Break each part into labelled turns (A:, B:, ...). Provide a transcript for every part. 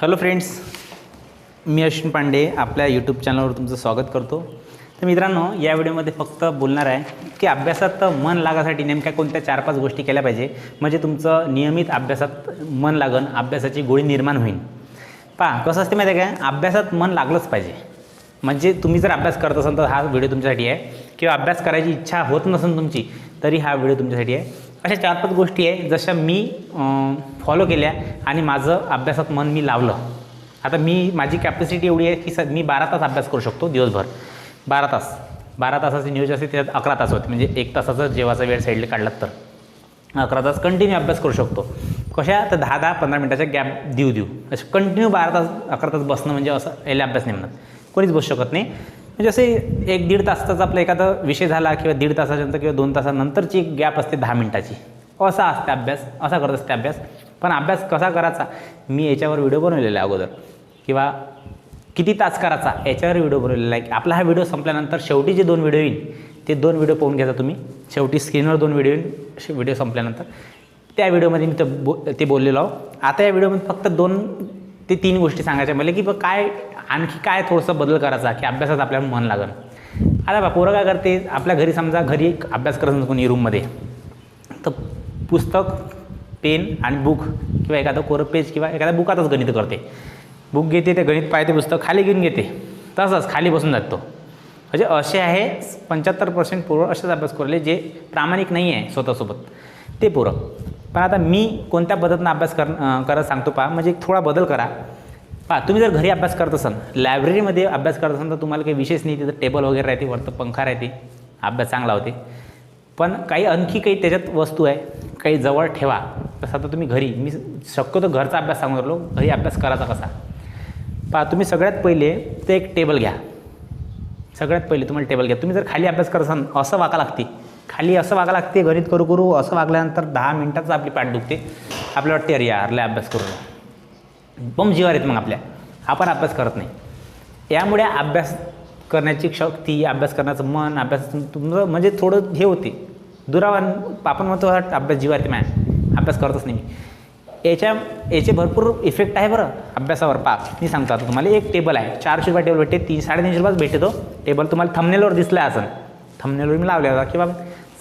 A: Hello friends मी अश्विन पांडे आपल्या YouTube चॅनलवर तुमचं स्वागत करतो. तर मित्रांनो या व्हिडिओमध्ये फक्त बोलणार आहे की अभ्यासात मन लागासाठी नेमक्या कोणत्या चार पाच गोष्टी केल्या पाहिजे? म्हणजे तुमचं नियमित अभ्यासात मन लागन अभ्यासाची गोळी निर्माण होईल पहा कसं असते माहिती आहे काय अभ्यासात मन लागलंच पाहिजे. म्हणजे तुम्ही जर अभ्यास करत असाल तर हा व्हिडिओ तुमच्यासाठी आहे. किंवा अभ्यास करायची इच्छा होत नसेल तुमची तरी हा व्हिडिओ तुमच्यासाठी आहे. अशा चार पाच गोष्टी आहे जशा मी फॉलो केल्या आणि माझं अभ्यासात मन मी लावलं. आता मी माझी कॅपॅसिटी एवढी आहे की स मी बारा तास अभ्यास करू शकतो दिवसभर. बारा तास. बारा तासाचे न्यूज असते त्यात अकरा तास होते. म्हणजे एक तासाचा जेवाचा वेळ साईडला काढलात तर. अकरा तास कंटिन्यू अभ्यास करू शकतो. कशा? तर दहा दहा पंधरा मिनटाच्या गॅप देऊ देऊ. असं कंटिन्यू बारा तास अकरा तास बसणं म्हणजे असं याला अभ्यास नाही म्हणत. कोणीच बसू शकत नाही. म्हणजे असे एक दीड तासाचा आपला एखादा विषय झाला किंवा दीड तासानंतर किंवा दोन तासानंतरची एक गॅप असते दहा मिनटाची. असा असते अभ्यास असा करत असते अभ्यास. पण अभ्यास कसा करायचा? मी याच्यावर व्हिडिओ बनवलेला आहे अगोदर. किंवा किती तास करायचा? याच्यावर व्हिडिओ बनवलेला आहे. आपला हा व्हिडिओ संपल्यानंतर शेवटी जे दोन व्हिडिओ येईल ते दोन व्हिडिओ पाहून घ्यायचा तुम्ही. शेवटी स्क्रीनवर दोन व्हिडिओ येईल व्हिडिओ संपल्यानंतर. त्या व्हिडिओमध्ये मी ते बो ते बोललेलो आहो आता या व्हिडिओमध्ये फक्त दोन ते तीन गोष्टी सांगायच्या. मला की बघ काय आणखी काय थोडंसं बदल करायचा की अभ्यासात आपल्याला मन लागन. आता बा पोरं काय करते आपल्या घरी समजा घरी अभ्यास करत कोणी रूममध्ये तर पुस्तक पेन आणि बुक किंवा एखादं कोरं पेज किंवा एखाद्या बुकातच गणित करते. बुक घेते ते गणित पाहते पुस्तक खाली घेऊन घेते. तसंच खाली बसून जातो. म्हणजे असे आहे पंच्याहत्तर पर्सेंट पोरं असेच अभ्यास करले जे प्रामाणिक नाही आहे स्वतःसोबत. ते पोरं. पण आता मी कोणत्या पद्धतीनं अभ्यास कर करत सांगतो पहा. म्हणजे एक थोडा बदल करा. पहा तुम्ही जर घरी अभ्यास करत असाल लायब्ररीमध्ये अभ्यास करत असाल तर तुम्हाला काही विशेष नाही तिथं टेबल वगैरे राहते वरतं पंखा राहते अभ्यास चांगला होते. पण काही आणखी काही त्याच्यात वस्तू आहे काही जवळ ठेवा. तसं आता तुम्ही घरी मी शक्यतो घरचा अभ्यास सांगून राहिलो घरी अभ्यास करायचा कसा? पहा तुम्ही सगळ्यात पहिले ते एक टेबल घ्या. सगळ्यात पहिले तुम्हाला टेबल घ्या. तुम्ही जर खाली अभ्यास करत असाल असं वागा लागते. खाली असं वागा लागते गणित करू करू असं वागल्यानंतर दहा मिनटाचं आपली पाठ दुखते. आपल्याला वाटते अरे यार लय अभ्यास करू बम जीवार येत मग आपल्या. आपण अभ्यास करत नाही. यामुळे अभ्यास करण्याची शक्ती अभ्यास करण्याचं मन अभ्यास तुमचं म्हणजे थोडं हे होते. दुरावा आपण म्हणतो अभ्यास जीवार येते मॅम. अभ्यास करतच नाही मी. याच्या याचे भरपूर इफेक्ट आहे बरं. अभ्यासावर पा मी सांगतो आता तुम्हाला एक टेबल आहे. चारशे रुपये टेबल भेटते तीन साडेतीनशे रुपयाच भेटतो तो. टेबल तुम्हाला थमनेलवर दिसला आहे असं थमनेलवर मी लावले होता किंवा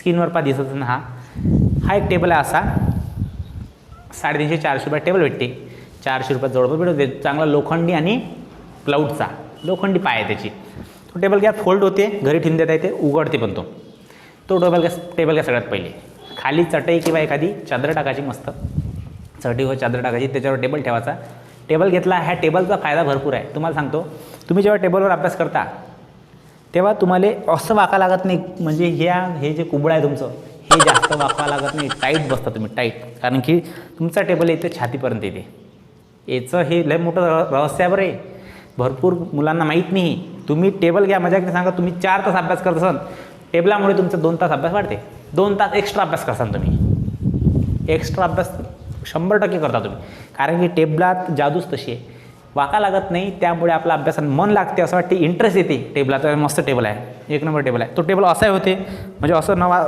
A: स्क्रीनवर पा दिसत ना हा. हा एक टेबल आहे असा. साडेतीनशे चारशे रुपयात टेबल भेटते. चारशे रुपयात जवळपास भेटते चांगला लोखंडी आणि प्लाऊडचा लोखंडी पाय आहे त्याची. तो टेबल गॅस फोल्ड होते घरी ठेवून देता येते उघडते पण तो. तो टेबल गॅस टेबल गॅस सगळ्यात पहिले. खाली चटई किंवा एखादी चादर टाकायची मस्त. चटईवर चादर टाकायची त्याच्यावर टेबल ठेवायचा. टेबल घेतला ह्या टेबलचा फायदा भरपूर आहे. तुम्हाला सांगतो तुम्ही जेव्हा टेबलवर अभ्यास करता तेव्हा तुम्हाला असं वाका लागत नाही. म्हणजे ह्या हे जे कुबडं आहे तुमचं हे जास्त वाका लागत नाही. टाईट बसता तुम्ही टाईट. कारण की तुमचा टेबल येते छातीपर्यंत येते. याचं हे लय मोठं रहस्य आहे बरं आहे. भरपूर मुलांना माहीत नाही. तुम्ही टेबल घ्या मजाक सांगा तुम्ही चार तास अभ्यास करत असाल टेबलामुळे तुमचा दोन तास अभ्यास वाढते. दोन तास एक्स्ट्रा अभ्यास करसाल तुम्ही. एक्स्ट्रा अभ्यास शंभर टक्के करता तुम्ही. कारण की टेबलात जादूच तशी आहे. वाका लागत नाही त्यामुळे आपला अभ्यासात मन लागते असं वाटते. इंटरेस्ट येते. टेबलाचं मस्त टेबल आहे. एक नंबर टेबल आहे. तो टेबल असाही होते. म्हणजे असं न वा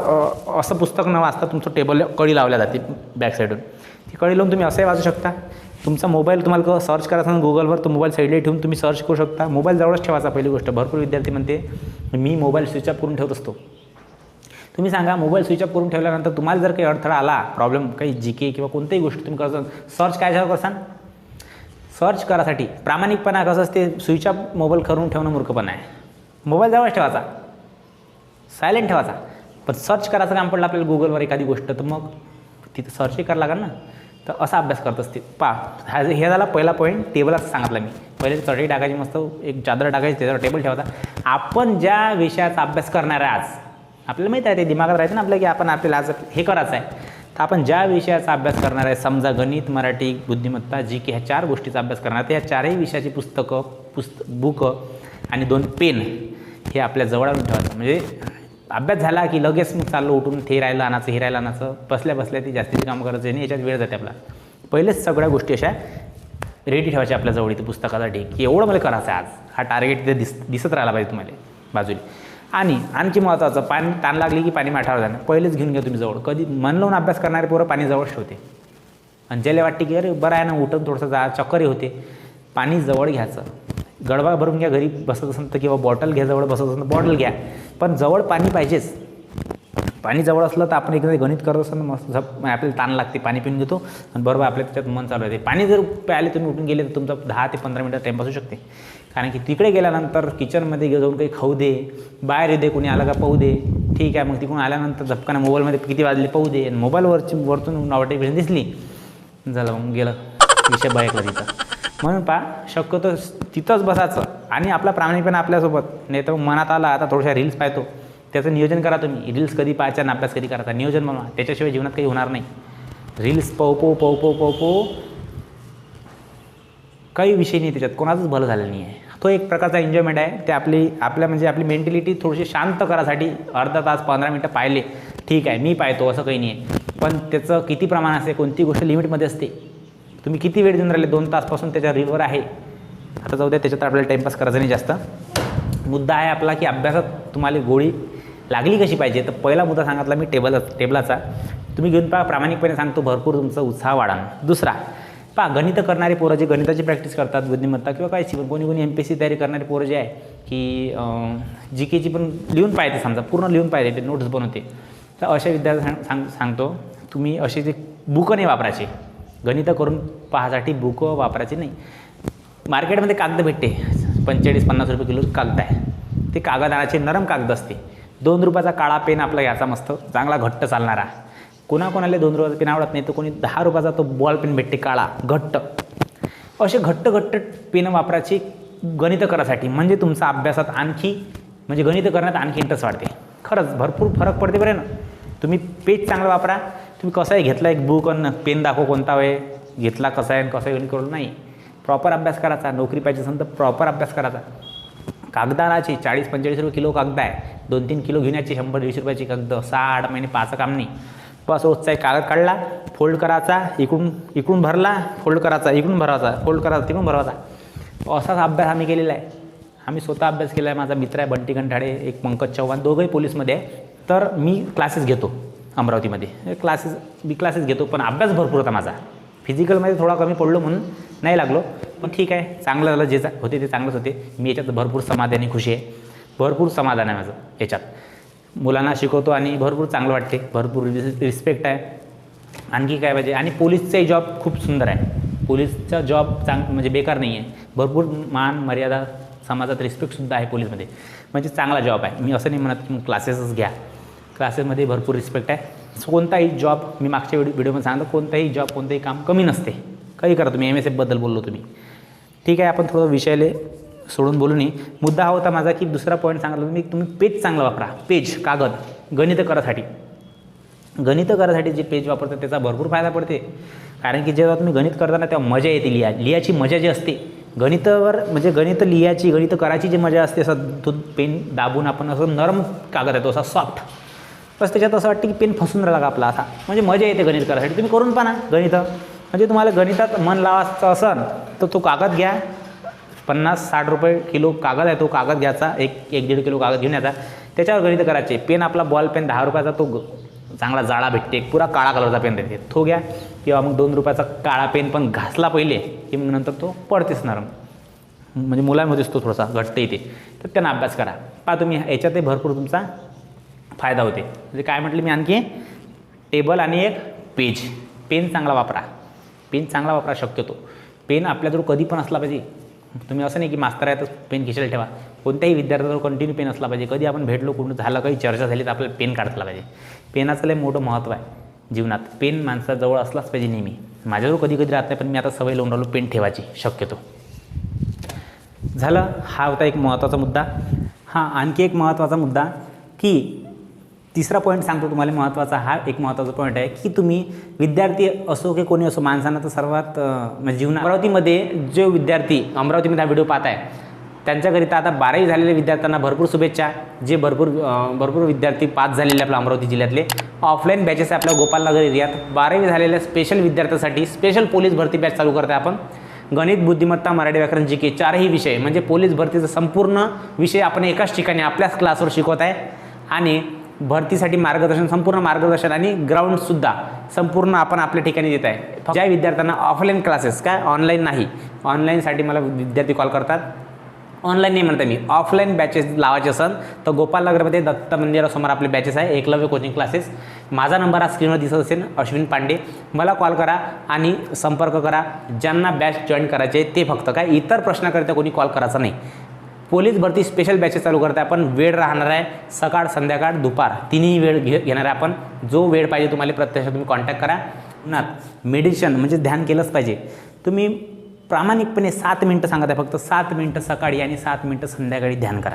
A: असं पुस्तक न वाचता तुमचं टेबल कडी लावल्या जाते बॅक साईडून ती कडी लावून तुम्ही असंही वाचू शकता. तुमचा मोबाईल तुम्हाला सर्च करायचा ना गुगलवर तो मोबाईल साईडला ठेवून तुम्ही सर्च करू शकता. मोबाईल जवळच ठेवायचा पहिली गोष्ट. भरपूर विद्यार्थी म्हणते मी मोबाईल स्विच ऑफ करून ठेवत असतो. तुम्ही सांगा मोबाईल स्विच ऑफ करून ठेवल्यानंतर तुम्हाला जर काही अडथळा आला प्रॉब्लेम काही जी के किंवा कोणत्याही गोष्टी तुम्ही करता सर्च काय झालं करसान? सर्च करासाठी. प्रामाणिकपणा कसं असते? स्विच ऑफ मोबाईल करून ठेवणं मूर्खपणा आहे. मोबाईल जवळच ठेवायचा. सायलेंट ठेवायचा. पण सर्च करायचं काम पडलं आपल्याला गुगलवर एखादी गोष्ट तर मग तिथं सर्चही करावं लागेल ना. तर असा अभ्यास करत असते. पा हा हे झाला पहिला पॉईंट टेबलच सांगितला मी. पहिले चटई टाकायची मस्त एक चादर टाकायची त्याच्यावर टेबल ठेवायचा. आपण ज्या विषयाचा अभ्यास करणार आहे आज आपल्याला माहीत आहे ते दिमागात राहते ना आपलं की आपण आपल्याला आज हे करायचं आहे. तर आपण ज्या विषयाचा अभ्यास करणार आहे समजा गणित मराठी बुद्धिमत्ता जी की ह्या चार गोष्टीचा अभ्यास करणार तर ह्या चारही विषयाची पुस्तकं पुस्त बुकं आणि दोन पेन हे आपल्या जवळ आणून ठेवायचं. म्हणजे अभ्यास झाला की लगेच मग चाललो उठून ते राहिलं आणायचं हे राहिलं आणायचं बसल्या बसल्या ती जास्तीची कामं करायचं आणि याच्यात वेळ जाते आपला. पहिलेच सगळ्या गोष्टी अशा रेडी ठेवायच्या आपल्या जवळ इथे पुस्तकासाठी की एवढं मला करायचं आहे आज. हा टार्गेट तिथे दिस दिसत राहिला पाहिजे तुम्हाला बाजूला आणि आणखी महत्त्वाचं पाणी ताण लागली की पाणी माठावर जाणं. पहिलेच घेऊन घ्या तुम्ही जवळ. कधी मन लावून अभ्यास करणारे पोरं पाणी जवळच ठेवते. आणि ज्याला वाटते की अरे बरं आहे ना उठून थोडंसं जा चक्करही होते. पाणी जवळ घ्यायचं. गडवा भरून घ्या घरी बसत असेल तर किंवा बॉटल घ्या जवळ बसत असेल तर बॉटल घ्या. पण जवळ पाणी पाहिजेच. पाणी जवळ असलं तर आपण एकदा गणित करत असताना मस्त झप म्हणजे आपल्याला ताण लागते पाणी पिऊन घेतो. आणि बरोबर आपल्या त्याच्यात मन चालू आहे पाणी जर प्यायले तुम्ही उठून गेले तर तुमचं दहा ते पंधरा मिनटं टाईम बसू शकते. कारण की तिकडे गेल्यानंतर किचनमध्ये गे- जाऊन काही खाऊ दे बाहेर येऊ दे कोणी आलं का पाहू दे. ठीक आहे मग तिकडून आल्यानंतर झपकानं मोबाईलमध्ये किती वाजले पाहू दे. आणि मोबाईलवरची वरतून नोटिफिकेशन दिसली. झालं मग गेलं. विषय बायकला तिथं. म्हणून पा शक्यतो तिथंच बसायचं. आणि आपला प्रामाणिकपणा आपल्यासोबत. नाही तर मग मनात आला आता थोड्याशा रील्स पाहतो. त्याचं नियोजन करा तुम्ही. रील्स कधी पाहायचा आणि अभ्यास कधी करायचा. नियोजन बनवा. त्याच्याशिवाय जीवनात काही होणार नाही. रील्स पाहू पाहू पाहू पाहू पाहू पाहू. काही विषय नाही त्याच्यात. कोणाचंच भलं झालं नाही आहे. तो एक प्रकारचा एन्जॉयमेंट आहे. ते आपली आपल्या म्हणजे आपली मेंटॅलिटी थोडीशी शांत करासाठी अर्धा तास पंधरा मिनटं पाहिले. ठीक आहे मी पाहतो असं काही नाही आहे. पण त्याचं किती प्रमाण असते कोणती गोष्ट लिमिटमध्ये असते. तुम्ही किती वेळ देऊन राहिले? दोन तासपासून त्याच्या रीलवर आहे. आता जाऊ द्या त्याच्यात आपल्याला टाईमपास करायचा नाही जास्त. मुद्दा आहे आपला की अभ्यासात तुम्हाला गोळी लागली कशी पाहिजे? तर पहिला मुद्दा सांगितला मी टेबल टेबलाचा तुम्ही घेऊन पहा प्रामाणिकपणे सांगतो भरपूर तुमचा उत्साह वाढा. दुसरा पहा गणित करणारे पोरं जे गणिताची प्रॅक्टिस करतात बुद्धिमत्ता किंवा काय शिवण कोणी कोणी एम पी एस सी तयारी करणारे पोरं जे आहे की जी केची पण लिहून पाहिजे समजा पूर्ण लिहून पाहिजे ते नोट्स बनवते. तर अशा विद्यार्थ्यांना सांग सांग सांगतो तुम्ही असे जे बुकं नाही वापरायचे गणित करून पाहासाठी बुकं वापरायची नाही. मार्केटमध्ये कागद भेटते पंचेचाळीस पन्नास रुपये किलो कागद आहे. ते कागद आणायचे नरम कागद असते. दोन रुपयाचा काळा पेन आपला याचा मस्त चांगला घट्ट चालणारा. कोणाकोणाला दोन रुपयाचा पेन आवडत नाही तर कोणी दहा रुपयाचा तो बॉल पेन भेटते काळा घट्ट. असे घट्ट घट्ट पेन वापरायची गणितं करायसाठी म्हणजे तुमचा अभ्यासात आणखी म्हणजे गणित करण्यात आणखी इंटरेस्ट वाढते. खरंच भरपूर फरक पडते बरे ना. तुम्ही पेज चांगलं वापरा तुम्ही कसाही घेतला एक बुक आणि पेन दाखव कोणता वेळ घेतला कसा आहे आणि कसं गणित करून नाही. प्रॉपर अभ्यास करायचा नोकरी पाहिजे असेल तर प्रॉपर अभ्यास करायचा. कागदानाची चाळीस पंचेचाळीस रुपये किलो कागद आहे. दोन तीन किलो घेण्याची शंभर दीडशे रुपयाची कागद. सहा आठ महिने पाच काम नाही. बस रोजचा एक कागद काढला फोल्ड करायचा इकडून इकडून भरला फोल्ड करायचा इकडून भरायचा फोल्ड करायचा तिकडून भरायचा. असाच अभ्यास आम्ही केलेला आहे. आम्ही स्वतः अभ्यास केला आहे. माझा मित्र आहे बंटी कंठाडे एक पंकज चव्हाण दोघंही पोलीसमध्ये आहे. तर मी क्लासेस घेतो अमरावतीमध्ये. क्लासेस मी क्लासेस घेतो पण अभ्यास भरपूर होता माझा. फिजिकलमध्ये थोडा कमी पडलो म्हणून नाही लागलो. पण ठीक आहे चांगलं झालं जे होते ते चांगलंच होते. मी याच्यात भरपूर समाधानी खुशी आहे. भरपूर समाधान आहे माझं याच्यात. मुलांना शिकवतो आणि भरपूर चांगलं वाटते. भरपूर रिस रिस्पेक्ट आहे. आणखी काय पाहिजे? आणि पोलीसचाही जॉब खूप सुंदर आहे. पोलीसचा जॉब चांग म्हणजे बेकार नाही आहे भरपूर मान मर्यादा समाजात रिस्पेक्टसुद्धा आहे पोलीसमध्ये. म्हणजे चांगला जॉब आहे. मी असं नाही म्हणत की मग क्लासेसच घ्या क्लासेसमध्ये भरपूर रिस्पेक्ट आहे. सो कोणताही जॉब मी मागच्या व्हिडिओ व्हिडिओमध्ये सांगतो कोणताही जॉब कोणतंही काम कमी नसते. काही करा तुम्ही. एम एस एफबद्दल बोललो तुम्ही. ठीक आहे आपण थोडं विषयाला सोडून बोलू नये. मुद्दा हा होता माझा की दुसरा पॉईंट सांगितला मी तुम्ही पेज चांगला वापरा. पेज कागद गणित करासाठी. गणित करायसाठी जे पेज वापरतात त्याचा भरपूर फायदा पडते. कारण की जेव्हा तुम्ही गणित करताना तेव्हा मजा येते लिहा. लिहायची मजा जी असते. गणितावर म्हणजे गणित लिहायची गणित करायची जी मजा असते असं तो पेन दाबून आपण असं नरम कागद येतो असा सॉफ्ट बस त्याच्यात असं वाटतं की पेन फसून राहिला का आपला असा. म्हणजे मजा येते गणित करायसाठी. तुम्ही करून पाहा गणित. म्हणजे तुम्हाला गणितात मन लावायचं असन तर तो कागद घ्या. पन्नास साठ रुपये किलो कागद आहे तो कागद घ्यायचा. एक एक दीड किलो कागद घेऊन यायचा. त्याच्यावर गणित करायचे. पेन आपला बॉल पेन दहा रुपयाचा तो ग- चांगला जाळा भेटते. एक पुरा काळा कलरचा पेन देते तो घ्या. किंवा मग दोन रुपयाचा काळा पेन पण घासला पहिले की मग नंतर तो पडतेच नरम. म्हणजे मुलांमध्येच तो थोडासा घटते इथे तर त्यांना अभ्यास करा. पहा तुम्ही याच्यातही भरपूर तुमचा फायदा होते. म्हणजे काय म्हटलं मी आणखी? टेबल आणि एक पेज. पेन चांगला वापरा. पेन चांगला वापरा शक्यतो. पेन आपल्याजवळ कधी पण असला पाहिजे. तुम्ही असं नाही की मास्तर आहे तर पेन खिशाला ठेवा. कोणत्याही विद्यार्थ्याजवळ कंटिन्यू पेन असला पाहिजे. कधी आपण भेटलो कुठं झालं काही चर्चा झाली तर आपल्याला पेन काढतला पाहिजे. पेनाचं लय मोठं महत्त्व आहे जीवनात. पेन माणसाजवळ असलाच पाहिजे नेहमी. माझ्याजवळ कधी कधी राहत नाही पण मी आता सवय लावून राहिलो पेन ठेवायची शक्यतो. झालं हा होता एक महत्त्वाचा मुद्दा. हां आणखी एक महत्त्वाचा मुद्दा की तिसरा पॉईंट सांगतो तुम्हाला महत्त्वाचा हा एक महत्त्वाचा पॉईंट आहे की तुम्ही विद्यार्थी असो की कोणी असो माणसांना तर सर्वात म्हणजे जीवन अमरावतीमध्ये जो विद्यार्थी अमरावतीमध्ये हा व्हिडिओ पाहत आहे त्यांच्याकरिता आता बारावी झालेल्या विद्यार्थ्यांना भरपूर शुभेच्छा जे भरपूर भरपूर विद्यार्थी पास झालेले आपल्या अमरावती जिल्ह्यातले. ऑफलाईन बॅचेस आहे आपल्या गोपालनगर एरियात. बारावी झालेल्या स्पेशल विद्यार्थ्यांसाठी स्पेशल पोलीस भरती बॅच चालू करते आपण. गणित बुद्धिमत्ता मराठी व्याकरण जी के चारही विषय म्हणजे पोलीस भरतीचा संपूर्ण विषय आपण एकाच ठिकाणी आपल्याच क्लासवर शिकवत आहे आणि भरतीसाठी मार्गदर्शन संपूर्ण मार्गदर्शन आणि ग्राउंडसुद्धा संपूर्ण आपण आपल्या ठिकाणी देत आहे. ज्या विद्यार्थ्यांना ऑफलाईन क्लासेस काय ऑनलाईन नाही ऑनलाईनसाठी मला विद्यार्थी कॉल करतात. ऑनलाईन नाही म्हणता मी ऑफलाईन बॅचेस लावायचे असेल तर गोपालनगरमध्ये दत्त मंदिरासमोर आपले बॅचेस आहे एकलव्य कोचिंग क्लासेस माझा नंबर हा स्क्रीनवर दिसत असेल अश्विन पांडे. मला कॉल करा आणि संपर्क करा. ज्यांना बॅच जॉईन करायचे ते फक्त काय इतर प्रश्नाकरिता कोणी कॉल करायचा नाही. पोलीस भरती स्पेशल बॅचेस चालू करते आपण वेळ राहणार आहे. सकाळ संध्याकाळ दुपार. तिन्ही वेळ घे घेणार आहे आपण. जो वेळ पाहिजे तुम्हाला प्रत्यक्ष तुम्ही कॉन्टॅक्ट करा. ना मेडिटेशन म्हणजे ध्यान केलंच पाहिजे. तुम्ही प्रामाणिकपणे सात मिनटं सांगत आहे. फक्त सात मिनटं सकाळी आणि सात मिनटं संध्याकाळी ध्यान करा.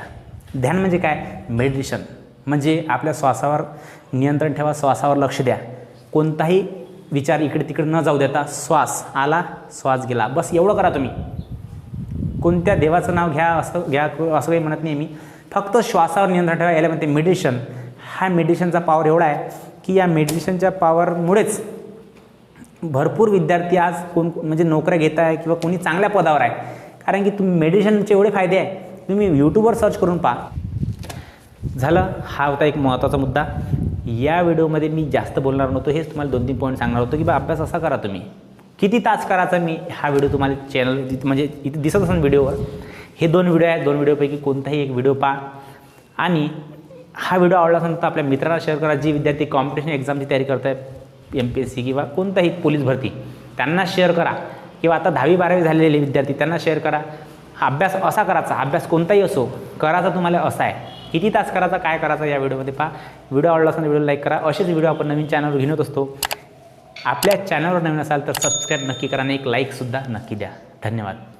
A: ध्यान म्हणजे काय? मेडिटेशन म्हणजे आपल्या श्वासावर नियंत्रण ठेवा. श्वासावर लक्ष द्या. कोणताही विचार इकडे तिकडे न जाऊ देता श्वास आला श्वास गेला. बस एवढं करा तुम्ही. कोणत्या देवाचं नाव घ्या असं घ्या असं काही म्हणत नाही मी. फक्त श्वासावर नियंत्रण ठेवा. याला म्हणते मेडिटेशन हा मेडिटेशनचा पॉवर एवढा आहे की या मेडिटेशनच्या पॉवरमुळेच भरपूर विद्यार्थी आज कोण म्हणजे नोकऱ्या घेत आहे किंवा कोणी चांगल्या पदावर आहे. कारण की तुम्ही मेडिटेशनचे एवढे फायदे आहे. तुम्ही यूट्यूबवर सर्च करून पहा. झालं. हा होता एक महत्त्वाचा मुद्दा. या व्हिडिओमध्ये मी जास्त बोलणार नव्हतो. हेच तुम्हाला दोन तीन पॉईंट सांगणार होतो की बा अभ्यास असा करा तुम्ही. किती तास करायचा मी हा व्हिडिओ तुम्हाला चॅनल म्हणजे इथे दिसत असेल व्हिडिओवर हे दोन व्हिडिओ आहेत. दोन व्हिडिओपैकी कोणताही एक व्हिडिओ पहा. आणि हा व्हिडिओ आवडला असेल तर आपल्या मित्राला शेअर करा. जी विद्यार्थी कॉम्पिटिशन एक्झामची तयारी करत आहेत एम पी एस सी किंवा कोणताही पोलीस भरती त्यांना शेअर करा. किंवा आता दहावी बारावी झालेले विद्यार्थी त्यांना शेअर करा. अभ्यास असा करायचा. अभ्यास कोणताही असो करायचा तुम्हाला असा आहे. किती तास करायचा काय करायचा या व्हिडिओमध्ये पहा. व्हिडिओ आवडला असेल व्हिडिओ लाईक करा. असेच व्हिडिओ आपण नवीन चॅनलवर घेऊन येत असतो. आपल्या चॅनलवर नवीन असाल तर सबस्क्राईब नक्की करा आणि एक लाईकसुद्धा नक्की द्या. धन्यवाद.